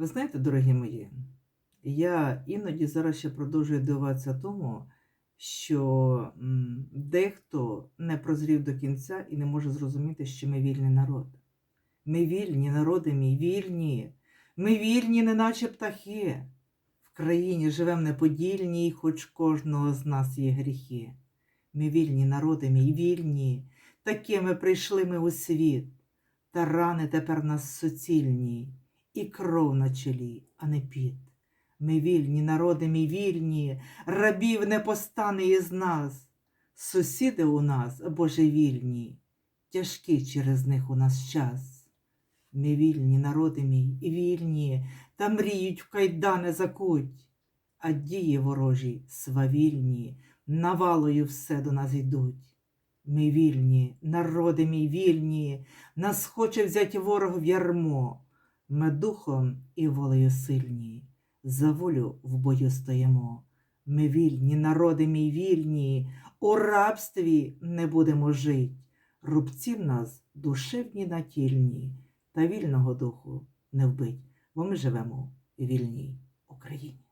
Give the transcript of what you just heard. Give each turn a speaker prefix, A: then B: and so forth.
A: Ви знаєте, дорогі мої, я іноді зараз ще продовжую дивуватися тому, що дехто не прозрів до кінця і не може зрозуміти, що ми вільний народ. Ми вільні, народи мій, вільні. Ми вільні, неначе птахи. В країні живем неподільні, і хоч кожного з нас є гріхи. Ми вільні, народи мій, вільні, такими прийшли ми у світ, та рани тепер нас суцільні, і кров на чолі, а не піт. Ми вільні, народи мій, вільні, рабів не постане із нас. Сусіди у нас божевільні, тяжкий через них у нас час. Ми вільні, народи мій, і вільні, та мріють в кайдани закуть, а дії ворожі свавільні, навалою все до нас йдуть. Ми вільні, народи мій вільні, нас хоче взять ворог в ярмо. Ми духом і волею сильні, за волю в бою стоїмо. Ми вільні, народи мій вільні, у рабстві не будемо жить. Рубці в нас душевні натільні, та вільного духу не вбить, бо ми живемо в вільній Україні.